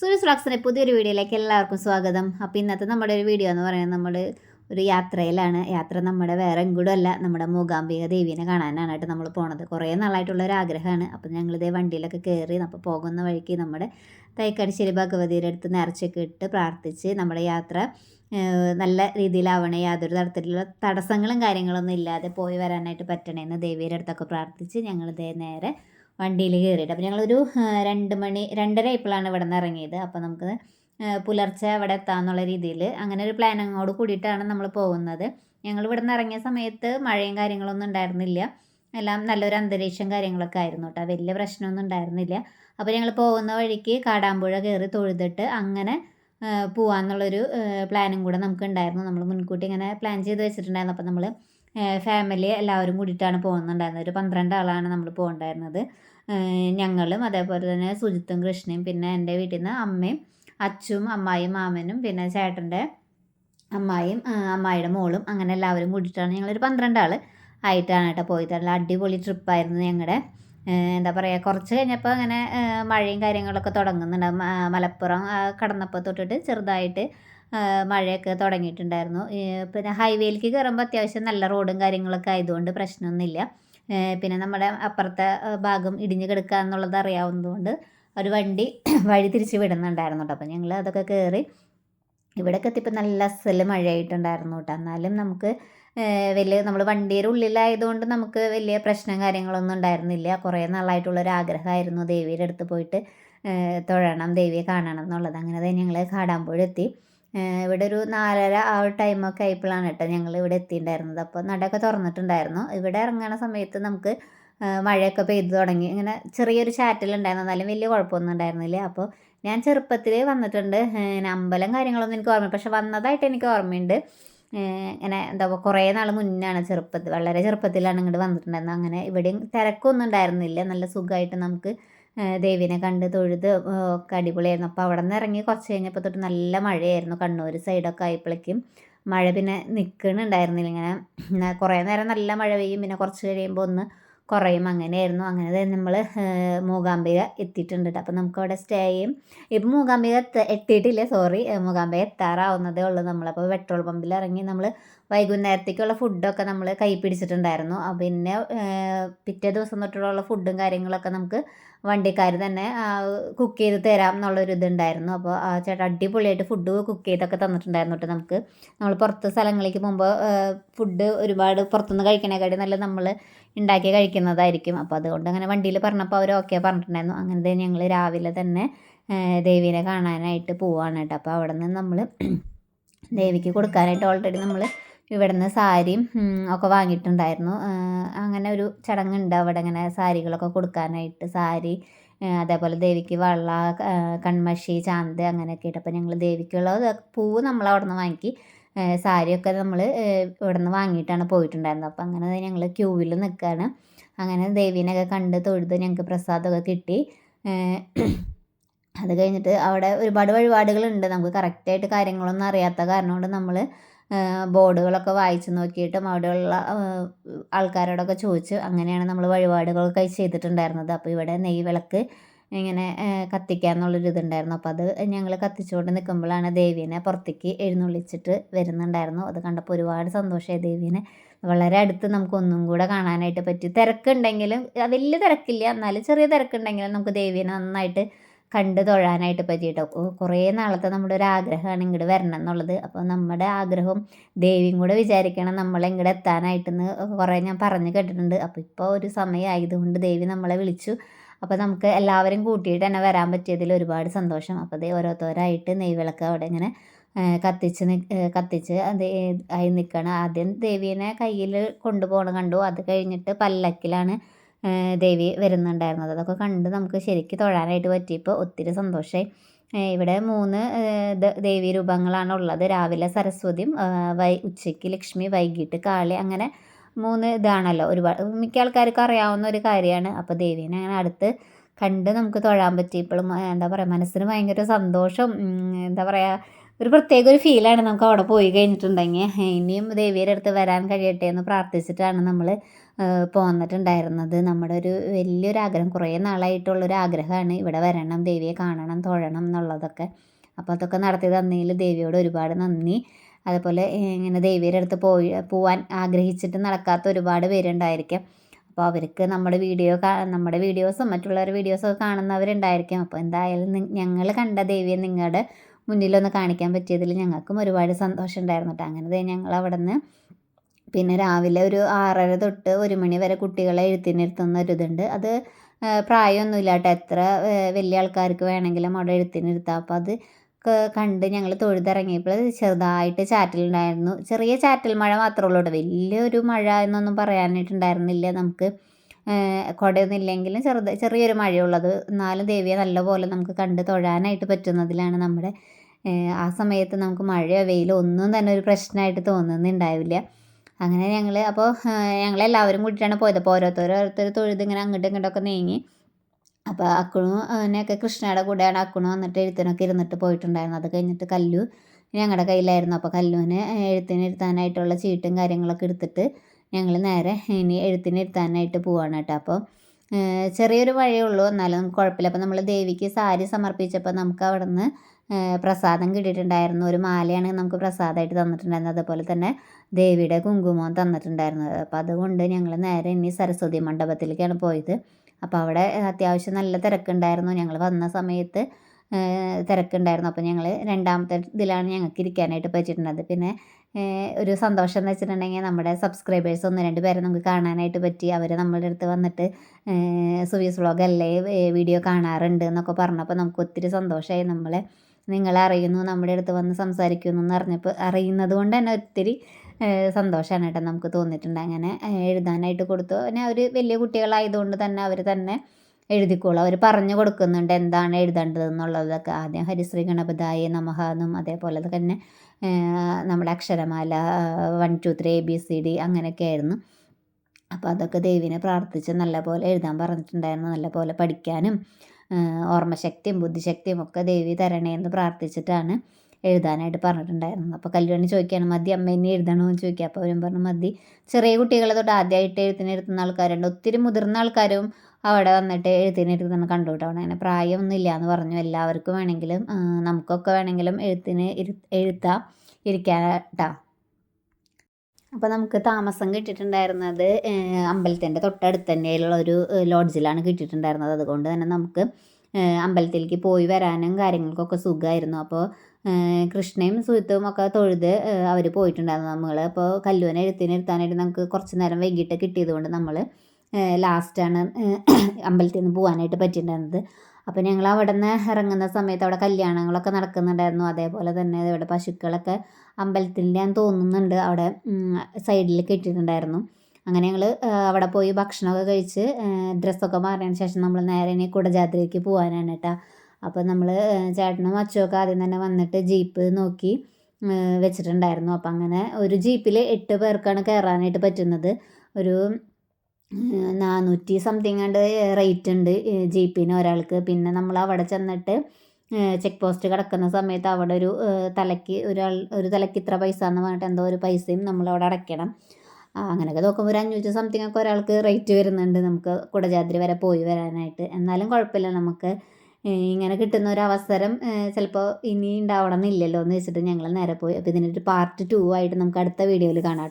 സൂര്യസ് വ്ളോഗ്സിന്റെ പുതിയൊരു വീഡിയോയിലേക്ക് എല്ലാവർക്കും സ്വാഗതം. അപ്പോൾ ഇന്നത്തെ നമ്മുടെ ഒരു വീഡിയോ എന്ന് പറയുന്നത് നമ്മൾ ഒരു യാത്രയിലാണ്. യാത്ര നമ്മുടെ വേറെ എങ്കിലും അല്ല നമ്മുടെ മൂകാംബിക ദേവീനെ കാണാനാണ് നമ്മൾ പോണത്. കുറേ നാളായിട്ടുള്ള ഒരു ആഗ്രഹമാണ്. അപ്പോൾ ഞങ്ങളിതേ വണ്ടിയിലൊക്കെ കയറി അപ്പോൾ പോകുന്ന വഴിക്ക് നമ്മുടെ തൈക്കടിശ്ശേരി ഭഗവതിയുടെ അടുത്ത് നേർച്ചയൊക്കെ ഇട്ട് പ്രാർത്ഥിച്ച് നമ്മുടെ യാത്ര നല്ല രീതിയിലാവണേ യാതൊരു തരത്തിലുള്ള തടസ്സങ്ങളും കാര്യങ്ങളൊന്നും ഇല്ലാതെ പോയി വരാനായിട്ട് പറ്റണേന്ന് ദേവിയുടെ അടുത്തൊക്കെ പ്രാർത്ഥിച്ച് ഞങ്ങളിതേ നേരെ വണ്ടിയിൽ കയറിയിട്ട്. അപ്പോൾ ഞങ്ങളൊരു രണ്ട് മണി രണ്ടര ആയപ്പോഴാണ് ഇവിടെ നിന്ന് ഇറങ്ങിയത്. അപ്പോൾ നമുക്ക് പുലർച്ചെ അവിടെ എത്താമെന്നുള്ള രീതിയിൽ അങ്ങനെ ഒരു പ്ലാൻ അങ്ങോട്ട് കൂടിയിട്ടാണ് നമ്മൾ പോകുന്നത്. ഞങ്ങൾ ഇവിടെ നിന്ന് ഇറങ്ങിയ സമയത്ത് മഴയും കാര്യങ്ങളൊന്നും ഉണ്ടായിരുന്നില്ല. എല്ലാം നല്ലൊരു അന്തരീക്ഷം കാര്യങ്ങളൊക്കെ ആയിരുന്നു കേട്ടോ. വലിയ പ്രശ്നമൊന്നും ഉണ്ടായിരുന്നില്ല. അപ്പോൾ ഞങ്ങൾ പോകുന്ന വഴിക്ക് കാടാമ്പുഴ കയറി തൊഴുതിട്ട് അങ്ങനെ ആ, പോവാന്നുള്ളൊരു പ്ലാനും കൂടെ നമുക്ക് ഉണ്ടായിരുന്നു നമ്മൾ മുൻകൂട്ടി ഇങ്ങനെ പ്ലാൻ ചെയ്ത് വെച്ചിട്ടുണ്ടായിരുന്നു. അപ്പോൾ നമ്മൾ ഫാമിലി എല്ലാവരും കൂടിയിട്ടാണ് പോകുന്നുണ്ടായിരുന്നത്. ഒരു പന്ത്രണ്ട് ആളാണ് നമ്മൾ പോകണ്ടായിരുന്നത്. ഞങ്ങളും അതേപോലെ തന്നെ സുജിത്തും കൃഷ്ണയും പിന്നെ എന്റെ വീട്ടിൽ നിന്ന് അമ്മയും അച്ചും അമ്മായിയും മാമനും പിന്നെ ചേട്ടന്റെ അമ്മായിയും അമ്മായിയുടെ മോളും അങ്ങനെ എല്ലാവരും കൂടിയിട്ടാണ് ഞങ്ങളൊരു പന്ത്രണ്ട് ആൾ ആയിട്ടാണ് കേട്ടോ പോയിട്ടുള്ള അടിപൊളി ട്രിപ്പായിരുന്നു ഞങ്ങളുടെ എന്താ പറയുക കുറച്ച് കഴിഞ്ഞപ്പോൾ അങ്ങനെ മഴയും കാര്യങ്ങളൊക്കെ തുടങ്ങുന്നുണ്ട്. മലപ്പുറം കടന്നപ്പോൾ തൊട്ടിട്ട് ചെറുതായിട്ട് മഴയൊക്കെ തുടങ്ങിയിട്ടുണ്ടായിരുന്നു. പിന്നെ ഹൈവേയിലേക്ക് കയറുമ്പോൾ അത്യാവശ്യം നല്ല റോഡും കാര്യങ്ങളൊക്കെ ആയതുകൊണ്ട് പ്രശ്നമൊന്നുമില്ല. പിന്നെ നമ്മുടെ അപ്പുറത്തെ ഭാഗം ഇടിഞ്ഞു കിടക്കുക എന്നുള്ളത് അറിയാവുന്നതുകൊണ്ട് ഒരു വണ്ടി വഴി തിരിച്ച് വിടുന്നുണ്ടായിരുന്നു കേട്ടോ. അപ്പോൾ ഞങ്ങൾ അതൊക്കെ കയറി ഇവിടെയൊക്കെ എത്തിയപ്പോൾ നല്ല അസൽ മഴയായിട്ടുണ്ടായിരുന്നു കേട്ടോ. എന്നാലും നമുക്ക് വലിയ നമ്മൾ വണ്ടിയുടെ ഉള്ളിലായതുകൊണ്ട് നമുക്ക് വലിയ പ്രശ്നം കാര്യങ്ങളൊന്നും ഉണ്ടായിരുന്നില്ല. കുറേ നാളായിട്ടുള്ളൊരു ആഗ്രഹമായിരുന്നു ദേവിയുടെ അടുത്ത് പോയിട്ട് തൊഴണം ദേവിയെ കാണണം എന്നുള്ളത്. അങ്ങനെ തന്നെ ഞങ്ങൾ കാടാമ്പുഴ എത്തി. ഏഹ് ഇവിടെ ഒരു നാലര ആ ഒരു ടൈമൊക്കെ ആയപ്പോഴാണ് കേട്ടോ ഞങ്ങൾ ഇവിടെ എത്തിയിട്ടുണ്ടായിരുന്നത്. അപ്പോൾ നടയൊക്കെ തുറന്നിട്ടുണ്ടായിരുന്നു. ഇവിടെ ഇറങ്ങണ സമയത്ത് നമുക്ക് മഴയൊക്കെ പെയ്തു തുടങ്ങി. ഇങ്ങനെ ചെറിയൊരു ചാറ്റലുണ്ടായിരുന്നു എന്നാലും വലിയ കുഴപ്പമൊന്നും ഉണ്ടായിരുന്നില്ല. അപ്പോൾ ഞാൻ ചെറുപ്പത്തിൽ വന്നിട്ടുണ്ട്. അമ്പലം കാര്യങ്ങളൊന്നും എനിക്ക് ഓർമ്മ പക്ഷെ വന്നതായിട്ട് എനിക്ക് ഓർമ്മയുണ്ട്. ഇങ്ങനെ എന്താ പറയുക കുറേ നാൾ മുന്നാണ് ചെറുപ്പത്തിൽ വളരെ ചെറുപ്പത്തിലാണ് ഇങ്ങോട്ട് വന്നിട്ടുണ്ടായിരുന്നത്. അങ്ങനെ ഇവിടെയും തിരക്കൊന്നും ഉണ്ടായിരുന്നില്ല. നല്ല സുഖമായിട്ട് നമുക്ക് ദേവിനെ കണ്ട് തൊഴുത് ഒക്കെ അടിപൊളിയായിരുന്നു. അപ്പോൾ അവിടെ നിന്ന് ഇറങ്ങി കുറച്ച് കഴിഞ്ഞപ്പോൾ തൊട്ട് നല്ല മഴയായിരുന്നു. കണ്ണൂർ സൈഡൊക്കെ ആയപ്പോഴേക്കും മഴ പിന്നെ നിൽക്കണുണ്ടായിരുന്നില്ല ഇങ്ങനെ കുറേ നേരം നല്ല മഴ പെയ്യും. പിന്നെ കുറച്ച് കഴിയുമ്പോൾ ഒന്ന് കുറയും. അങ്ങനെയായിരുന്നു. അങ്ങനെ നമ്മൾ മൂകാംബിക എത്തിയിട്ടുണ്ട് കേട്ടോ അപ്പോൾ നമുക്ക് അവിടെ സ്റ്റേ ചെയ്യും. ഇപ്പം മൂകാംബിക എത്ത എത്തിയിട്ടില്ല? സോറി മൂകാംബിക എത്താറാവുന്നതേ ഉള്ളൂ നമ്മളപ്പോൾ പെട്രോൾ പമ്പിൽ ഇറങ്ങി നമ്മൾ വൈകുന്നേരത്തേക്കുള്ള ഫുഡൊക്കെ നമ്മൾ കൈ പിടിച്ചിട്ടുണ്ടായിരുന്നു. പിന്നെ പിറ്റേ ദിവസം തൊട്ടുള്ള ഫുഡും കാര്യങ്ങളൊക്കെ നമുക്ക് വണ്ടിക്കാർ തന്നെ കുക്ക് ചെയ്ത് തരാം എന്നുള്ളൊരു ഇതുണ്ടായിരുന്നു. അപ്പോൾ ആ ചേട്ടാ അടിപൊളിയായിട്ട് ഫുഡ് കുക്ക് ചെയ്തൊക്കെ തന്നിട്ടുണ്ടായിരുന്നു കേട്ടോ നമുക്ക്. നമ്മൾ പുറത്ത് സ്ഥലങ്ങളിലേക്ക് പോകുമ്പോൾ ഫുഡ് ഒരുപാട് പുറത്തുനിന്ന് കഴിക്കണേക്കാട്ടി നല്ല നമ്മൾ ഉണ്ടാക്കി കഴിക്കുന്നതായിരിക്കും. അപ്പോൾ അതുകൊണ്ട് അങ്ങനെ വണ്ടിയിൽ പറഞ്ഞപ്പോൾ അവർ ഓക്കെ പറഞ്ഞിട്ടുണ്ടായിരുന്നു. അങ്ങനെ ഞങ്ങൾ രാവിലെ തന്നെ ദേവീനെ കാണാനായിട്ട് പോവാണ് കേട്ടോ. അപ്പോൾ അവിടെ നിന്ന് നമ്മൾ ദേവിക്ക് കൊടുക്കാനായിട്ട് ഓൾറെഡി നമ്മൾ ഇവിടെ നിന്ന് സാരിയും ഒക്കെ വാങ്ങിയിട്ടുണ്ടായിരുന്നു. അങ്ങനെ ഒരു ചടങ്ങുണ്ട് അവിടെ ഇങ്ങനെ സാരികളൊക്കെ കൊടുക്കാനായിട്ട്. സാരി അതേപോലെ ദേവിക്ക് വള കൺമഷി ചാന്ത് അങ്ങനെയൊക്കെ ഇട്ട് അപ്പോൾ ഞങ്ങൾ ദേവിക്കുള്ള പൂവ് നമ്മൾ അവിടെ നിന്ന് വാങ്ങി സാരിയൊക്കെ നമ്മൾ ഇവിടെ നിന്ന് വാങ്ങിയിട്ടാണ് പോയിട്ടുണ്ടായിരുന്നത്. അപ്പോൾ അങ്ങനെ ഞങ്ങൾ ക്യൂവിൽ നിൽക്കുകയാണ് അങ്ങനെ ദേവീനെയൊക്കെ കണ്ട് തൊഴുത് ഞങ്ങൾക്ക് പ്രസാദമൊക്കെ കിട്ടി. അത് കഴിഞ്ഞിട്ട് അവിടെ ഒരുപാട് വഴിപാടുകളുണ്ട്. നമുക്ക് കറക്റ്റായിട്ട് കാര്യങ്ങളൊന്നും അറിയാത്ത കാരണം കൊണ്ട് നമ്മൾ ബോർഡുകളൊക്കെ വായിച്ച് നോക്കിയിട്ടും അവിടെയുള്ള ആൾക്കാരോടൊക്കെ ചോദിച്ച് അങ്ങനെയാണ് നമ്മൾ വഴിപാടുകളൊക്കെ ചെയ്തിട്ടുണ്ടായിരുന്നത്. അപ്പോൾ ഇവിടെ നെയ് വിളക്ക് ഇങ്ങനെ കത്തിക്കാന്നുള്ളൊരു ഇതുണ്ടായിരുന്നു. അപ്പോൾ അത് ഞങ്ങൾ കത്തിച്ചുകൊണ്ട് നിൽക്കുമ്പോഴാണ് ദേവീനെ പുറത്തേക്ക് എഴുന്നള്ളിച്ചിട്ട് വരുന്നുണ്ടായിരുന്നു. അത് കണ്ടപ്പോൾ ഒരുപാട് സന്തോഷമായി. ദേവീനെ വളരെ അടുത്ത് നമുക്ക് ഒന്നും കൂടെ കാണാനായിട്ട് പറ്റി. തിരക്കുണ്ടെങ്കിലും വലിയ തിരക്കില്ല. എന്നാലും ചെറിയ തിരക്കുണ്ടെങ്കിലും നമുക്ക് ദേവീനെ നന്നായിട്ട് കണ്ട് തൊഴാനായിട്ട് പറ്റിയിട്ടോ. കുറേ നാളത്തെ നമ്മുടെ ഒരു ആഗ്രഹമാണ് ഇങ്ങോട്ട് വരണം എന്നുള്ളത്. അപ്പോൾ നമ്മുടെ ആഗ്രഹം ദേവിയും കൂടെ വിചാരിക്കണം നമ്മളെ ഇങ്ങോട്ട് എത്താനായിട്ടെന്ന് കുറേ ഞാൻ പറഞ്ഞു കേട്ടിട്ടുണ്ട്. അപ്പോൾ ഇപ്പോൾ ഒരു സമയമായതുകൊണ്ട് ദേവി നമ്മളെ വിളിച്ചു. അപ്പോൾ നമുക്ക് എല്ലാവരും കൂട്ടിയിട്ട് തന്നെ വരാൻ പറ്റിയതിൽ ഒരുപാട് സന്തോഷം. അപ്പോൾ ദേ ഓരോരുത്തരായിട്ട് നെയ്വിളക്ക് അവിടെ ഇങ്ങനെ കത്തിച്ച് കത്തിച്ച് അത് ആയി നിൽക്കണം ആദ്യം ദേവീനെ കയ്യിൽ കൊണ്ടുപോകണം കണ്ടു. അത് കഴിഞ്ഞിട്ട് പല്ലക്കിലാണ് ദേവി വരുന്നുണ്ടായിരുന്നത്. അതൊക്കെ കണ്ട് നമുക്ക് ശരിക്ക് തൊഴാനായിട്ട് പറ്റിയപ്പോൾ ഒത്തിരി സന്തോഷമായി ഇവിടെ മൂന്ന് ദേവി രൂപങ്ങളാണ് ഉള്ളത്. രാവിലെ സരസ്വതിയും വൈ ഉച്ചയ്ക്ക് ലക്ഷ്മി വൈകിട്ട് കാളി അങ്ങനെ മൂന്ന് ഇതാണല്ലോ. ഒരുപാട് മിക്ക ആൾക്കാർക്കും അറിയാവുന്ന ഒരു കാര്യമാണ്. അപ്പോൾ ദേവീനെ അങ്ങനെ അടുത്ത് കണ്ട് നമുക്ക് തൊഴാൻ പറ്റി. ഇപ്പോഴും എന്താ പറയുക മനസ്സിന് ഭയങ്കര സന്തോഷം. എന്താ പറയുക ഒരു പ്രത്യേക ഒരു ഫീലാണ് നമുക്ക് അവിടെ പോയി കഴിഞ്ഞിട്ടുണ്ടെങ്കിൽ. ഇനിയും ദേവിയുടെ അടുത്ത് വരാൻ കഴിയട്ടെ എന്ന് പ്രാർത്ഥിച്ചിട്ടാണ് നമ്മൾ പോന്നിട്ടുണ്ടായിരുന്നത്. നമ്മുടെ ഒരു വലിയൊരു ആഗ്രഹം കുറേ നാളായിട്ടുള്ളൊരു ആഗ്രഹമാണ് ഇവിടെ വരണം ദേവിയെ കാണണം തൊഴണം എന്നുള്ളതൊക്കെ. അപ്പോൾ അതൊക്കെ നടത്തി തന്നതിൽ ദേവിയോട് ഒരുപാട് നന്ദി. അതുപോലെ ഇങ്ങനെ ദേവിയുടെ അടുത്ത് പോയി പോവാൻ ആഗ്രഹിച്ചിട്ട് നടക്കാത്ത ഒരുപാട് പേരുണ്ടായിരിക്കും. അപ്പോൾ അവർക്ക് നമ്മുടെ വീഡിയോ നമ്മുടെ വീഡിയോസും മറ്റുള്ളവരുടെ വീഡിയോസൊക്കെ കാണുന്നവരുണ്ടായിരിക്കും. അപ്പോൾ എന്തായാലും ഞങ്ങൾ കണ്ട ദേവിയെ നിങ്ങളുടെ മുന്നിലൊന്ന് കാണിക്കാൻ പറ്റിയതിൽ ഞങ്ങൾക്കും ഒരുപാട് സന്തോഷം ഉണ്ടായിരുന്നു കേട്ടോ അങ്ങനെ ഞങ്ങൾ അവിടെ നിന്ന് പിന്നെ രാവിലെ ഒരു ആറര തൊട്ട് ഒരു മണി വരെ കുട്ടികളെ എഴുത്തിനിരുത്തുന്ന ഒരിതുണ്ട് അത് പ്രായമൊന്നുമില്ല കേട്ടോ എത്ര വലിയ ആൾക്കാർക്ക് വേണമെങ്കിലും അവിടെ എഴുത്തിനിരുത്താം അപ്പോൾ അത് കണ്ട് ഞങ്ങൾ തൊഴുതിറങ്ങിയപ്പോൾ ചെറുതായിട്ട് ചാറ്റലുണ്ടായിരുന്നു ചെറിയ ചാറ്റൽ മഴ മാത്രമേ ഉള്ളൂ വലിയൊരു മഴ എന്നൊന്നും പറയാനായിട്ടുണ്ടായിരുന്നില്ല നമുക്ക്. കുടയൊന്നും ഇല്ലെങ്കിലും ചെറുത് ചെറിയൊരു മഴയുള്ളത് എന്നാലും ദേവിയെ നല്ലപോലെ നമുക്ക് കണ്ട് തൊഴാനായിട്ട് പറ്റുന്നതിലാണ് നമ്മുടെ ആ സമയത്ത് നമുക്ക് മഴയോ വെയിലോ ഒന്നും തന്നെ ഒരു പ്രശ്നമായിട്ട് തോന്നുന്നുണ്ടാവില്ല. അങ്ങനെ ഞങ്ങൾ അപ്പോൾ ഞങ്ങളെല്ലാവരും കൂടിയിട്ടാണ് പോയത്. അപ്പോൾ ഓരോരുത്തർ തൊഴുത് ഇങ്ങനെ അങ്ങോട്ടും ഇങ്ങോട്ടൊക്കെ നീങ്ങി. അപ്പോൾ അക്കുണു അങ്ങനെയൊക്കെ കൃഷ്ണയുടെ കൂടെയാണ് അക്കുണു വന്നിട്ട് എഴുത്തിനൊക്കെ ഇരുന്നിട്ട് പോയിട്ടുണ്ടായിരുന്നു അത് കഴിഞ്ഞിട്ട് കല്ലു ഞങ്ങളുടെ കയ്യിലായിരുന്നു. അപ്പോൾ കല്ലുവിന് എഴുത്തിന് ഇരുത്താനായിട്ടുള്ള ചീട്ടും കാര്യങ്ങളൊക്കെ എടുത്തിട്ട് ഞങ്ങൾ നേരെ ഇനി എഴുത്തിന് ഇരുത്താനായിട്ട് പോവാണ് കേട്ടോ. അപ്പോൾ ചെറിയൊരു വഴിയേ ഉള്ളൂ. എന്നാലും കുഴപ്പമില്ല. അപ്പോൾ നമ്മൾ ദേവിക്ക് സാരി സമർപ്പിച്ചപ്പോൾ നമുക്ക് അവിടെ നിന്ന് പ്രസാദം കിട്ടിയിട്ടുണ്ടായിരുന്നു. ഒരു മാലയാണ് നമുക്ക് പ്രസാദമായിട്ട് തന്നിട്ടുണ്ടായിരുന്നത്. അതുപോലെ തന്നെ ദേവിയുടെ കുങ്കുമം തന്നിട്ടുണ്ടായിരുന്നത് അപ്പോൾ അതുകൊണ്ട് ഞങ്ങൾ നേരെ ഇനി സരസ്വതി മണ്ഡപത്തിലേക്കാണ് പോയത്. അപ്പോൾ അവിടെ അത്യാവശ്യം നല്ല തിരക്കുണ്ടായിരുന്നു. ഞങ്ങൾ വന്ന സമയത്ത് തിരക്കുണ്ടായിരുന്നു. അപ്പോൾ ഞങ്ങൾ രണ്ടാമത്തെ ഇതിലാണ് ഞങ്ങൾക്ക് ഇരിക്കാനായിട്ട് പറ്റിയിട്ടുള്ളത്. പിന്നെ ഒരു സന്തോഷം എന്ന് വെച്ചിട്ടുണ്ടെങ്കിൽ നമ്മുടെ സബ്സ്ക്രൈബേഴ്സ് ഒന്ന് രണ്ട് പേരെ നമുക്ക് കാണാനായിട്ട് പറ്റി. അവർ നമ്മളുടെ അടുത്ത് വന്നിട്ട് സുവീസ് വ്ളോഗ് അല്ലേ വീഡിയോ കാണാറുണ്ട് എന്നൊക്കെ പറഞ്ഞപ്പോൾ നമുക്ക് ഒത്തിരി സന്തോഷമായി നമ്മളെ നിങ്ങളെ അറിയുന്നു നമ്മുടെ അടുത്ത് വന്ന് സംസാരിക്കുന്നു എന്ന് അറിഞ്ഞപ്പോൾ അറിയുന്നത് കൊണ്ട് തന്നെ ഒത്തിരി സന്തോഷമാണ് കേട്ടോ നമുക്ക് തോന്നിയിട്ടുണ്ട്. അങ്ങനെ എഴുതാനായിട്ട് കൊടുത്തു. പിന്നെ അവർ വലിയ കുട്ടികളായതുകൊണ്ട് തന്നെ അവർ തന്നെ എഴുതിക്കോളും. അവർ പറഞ്ഞു കൊടുക്കുന്നുണ്ട് എന്താണ് എഴുതേണ്ടതെന്നുള്ളതൊക്കെ ആദ്യം ഹരിശ്രീ ഗണപതായ നമഹ എന്നും അതേപോലെ തന്നെ നമ്മുടെ അക്ഷരമാല one two three A B C D അങ്ങനെയൊക്കെ ആയിരുന്നു. അപ്പോൾ അതൊക്കെ ദേവിനെ പ്രാർത്ഥിച്ച് നല്ലപോലെ എഴുതാൻ പറഞ്ഞിട്ടുണ്ടായിരുന്നു. നല്ലപോലെ പഠിക്കാനും ഓർമ്മശക്തിയും ബുദ്ധിശക്തിയും ഒക്കെ ദേവി തരണേ എന്ന് പ്രാർത്ഥിച്ചിട്ടാണ് എഴുതാനായിട്ട് പറഞ്ഞിട്ടുണ്ടായിരുന്നു അപ്പോൾ കല്യാണി ചോദിക്കുകയാണ് മതി അമ്മ ഇനി എഴുതണമെന്ന് ചോദിക്കുക. അപ്പോൾ അവരും പറഞ്ഞു മതി. ചെറിയ കുട്ടികളെ തൊട്ട് ആദ്യമായിട്ട് എഴുത്തിനിരുത്തുന്ന ആൾക്കാരുണ്ട്. ഒത്തിരി മുതിർന്ന ആൾക്കാരും അവിടെ വന്നിട്ട് എഴുത്തിനിരുത്തുന്ന കണ്ടു കേട്ടോ. അവിടെ അങ്ങനെ പ്രായമൊന്നും ഇല്ല എന്ന് പറഞ്ഞു. എല്ലാവർക്കും വേണമെങ്കിലും നമുക്കൊക്കെ വേണമെങ്കിലും എഴുത്തിന് എഴുത്താം ഇരിക്കാട്ടാ അപ്പോൾ നമുക്ക് താമസം കിട്ടിയിട്ടുണ്ടായിരുന്നത് അമ്പലത്തിന്റെ തൊട്ടടുത്ത് തന്നെയുള്ള ഒരു ലോഡ്ജിലാണ് കിട്ടിയിട്ടുണ്ടായിരുന്നത്. അതുകൊണ്ട് തന്നെ നമുക്ക് അമ്പലത്തിലേക്ക് പോയി വരാനും കാര്യങ്ങൾക്കൊക്കെ സുഖമായിരുന്നു. അപ്പോൾ കൃഷ്ണയും സുഹൃത്തും ഒക്കെ തൊഴുത് അവർ പോയിട്ടുണ്ടായിരുന്നു നമ്മൾ അപ്പോൾ കല്ലുവനെ എഴുത്തിനിരുത്താനായിട്ട് നമുക്ക് കുറച്ച് നേരം വൈകിട്ട് കിട്ടിയത് കൊണ്ട് നമ്മൾ ലാസ്റ്റാണ് അമ്പലത്തിൽ നിന്ന് പോകാനായിട്ട് പറ്റിയിട്ടുണ്ടായിരുന്നത്. അപ്പോൾ ഞങ്ങൾ അവിടെ നിന്ന് ഇറങ്ങുന്ന സമയത്ത് അവിടെ കല്യാണങ്ങളൊക്കെ നടക്കുന്നുണ്ടായിരുന്നു. അതേപോലെ തന്നെ ഇവിടെ പശുക്കളൊക്കെ അമ്പലത്തിന്റെ ഞാൻ തോന്നുന്നുണ്ട്. അവിടെ സൈഡിൽ കെട്ടിയിട്ടുണ്ടായിരുന്നു. അങ്ങനെ ഞങ്ങൾ അവിടെ പോയി ഭക്ഷണമൊക്കെ കഴിച്ച് ഡ്രസ്സൊക്കെ മാറിയതിന് ശേഷം നമ്മൾ നേരെ ഇനി കുടജാത്രയ്ക്ക് പോകാനാണ് കേട്ടോ. അപ്പോൾ നമ്മൾ ചേട്ടനും അച്ചുമൊക്കെ ആദ്യം തന്നെ വന്നിട്ട് ജീപ്പ് നോക്കി വെച്ചിട്ടുണ്ടായിരുന്നു. അപ്പോൾ അങ്ങനെ ഒരു ജീപ്പിൽ എട്ട് പേർക്കാണ് കയറാനായിട്ട് പറ്റുന്നത്. ഒരു നാനൂറ്റി സംതിങ് ഉണ്ട് റേറ്റ് ഉണ്ട് ജീപ്പിന് ഒരാൾക്ക്. പിന്നെ നമ്മൾ അവിടെ ചെന്നിട്ട് ചെക്ക് പോസ്റ്റ് കിടക്കുന്ന സമയത്ത് അവിടെ ഒരു തലയ്ക്ക് ഒരാൾ ഒരു തലയ്ക്ക് ഇത്ര പൈസ എന്ന് പറഞ്ഞിട്ട് എന്തോ ഒരു പൈസയും നമ്മളവിടെ അടയ്ക്കണം. അങ്ങനെയൊക്കെ നോക്കുമ്പോൾ ഒരു അഞ്ഞൂറ്റി സംതിങ് ഒക്കെ ഒരാൾക്ക് റേറ്റ് വരുന്നുണ്ട് നമുക്ക് കുടജാദ്രി വരെ പോയി വരാനായിട്ട്. എന്നാലും കുഴപ്പമില്ല നമുക്ക് ഇങ്ങനെ കിട്ടുന്ന ഒരു അവസരം ചിലപ്പോൾ ഇനി ഉണ്ടാവണം എന്നില്ലല്ലോ എന്ന് വെച്ചിട്ട് ഞങ്ങൾ നേരെ പോയി. അപ്പോൾ ഇതിനൊരു പാർട്ട് ടു ആയിട്ട് നമുക്ക് അടുത്ത വീഡിയോയിൽ കാണാം.